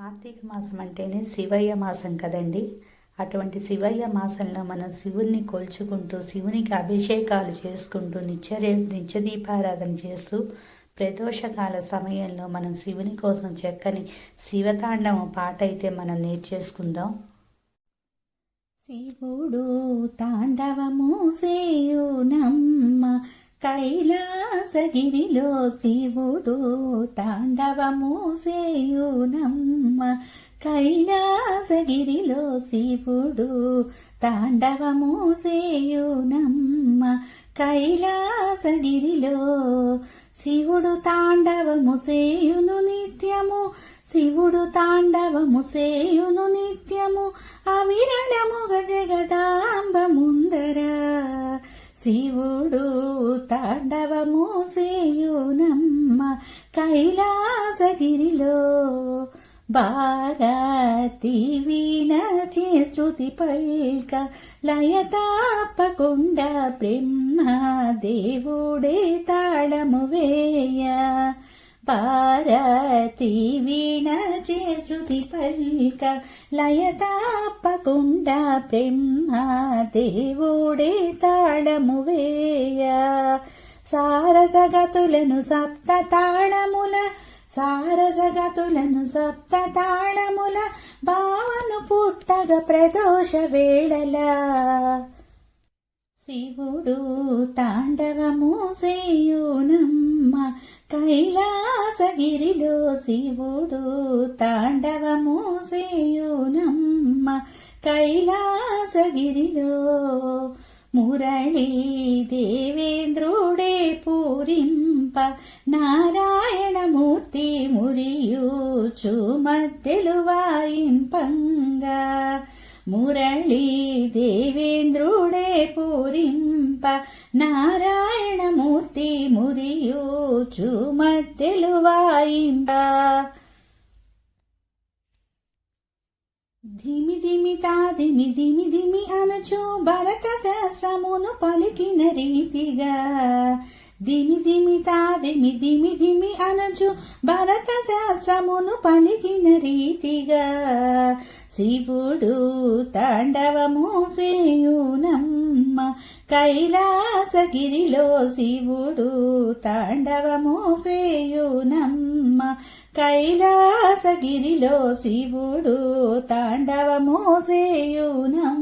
కార్తీక మాసం అంటేనే శివయ్య మాసం కదండి. అటువంటి శివయ్య మాసంలో మనం శివుల్ని కొల్చుకుంటూ శివునికి అభిషేకాలు చేసుకుంటూ నిత్య నిత్యదీపారాధన చేస్తూ ప్రదోషకాల సమయంలో మనం శివుని కోసం చక్కని శివతాండవం పాట అయితే మనం నేర్చేసుకుందాం. శివుడు తాండవము సేయునమ్మ వ్యాసగిరిలో శివుడు తాండవము సేయునమ్మ కైలాసగిరిలో శివుడు తాండవము సేయునమ్మ కైలాసగిరిలో శివుడు తాండవము సేయును నిత్యము. శివుడు తాండవము సేయును నిత్యము. అవిరా శివుడు తాండవము సేయునమ్మ కైలాసగిరిలో. భారతి వీణచే శృతి పల్క లయతాపకుండా బ్రహ్మ దేవుడే తాళము వేయ. భారతి వీణ చే శృతి పల్క లయ తాపకుండా బ్రహ్మ దేవుడే తాళము వేయ. సారసగతులను సప్త తాళముల సారసగతులను సప్త తాళముల భావను పుట్టగ ప్రదోష వేళల. శివుడు తాండవము సేయునమ్మ శివుడు తాండవము సేయునమ్మ కైలాసగిరిలో. మురళీ దేవేంద్రుడే పూరింప నారాయణమూర్తి మురియూచు మధ్యలు వాయింపంగా. మురళీ దేవేంద్రుడే పూరింప నారాయణమూర్తి మురియూచు మధ్యలు వాయింప. ధిమి ధిమి తా ధిమి ధిమి ధిమి అనచు భరత శాస్త్రమును పలికిన రీతిగా. దిమి దిమి తా దిమి దిమి దిమి అనచు భరత శాస్త్రమును పలికిన రీతిగా. శివుడు తాండవము సేయూనం కైలాసగిరిలో శివుడు తాండవము సేయునమ్మ కైలాసగిరిలో శివుడు తాండవము సేయునం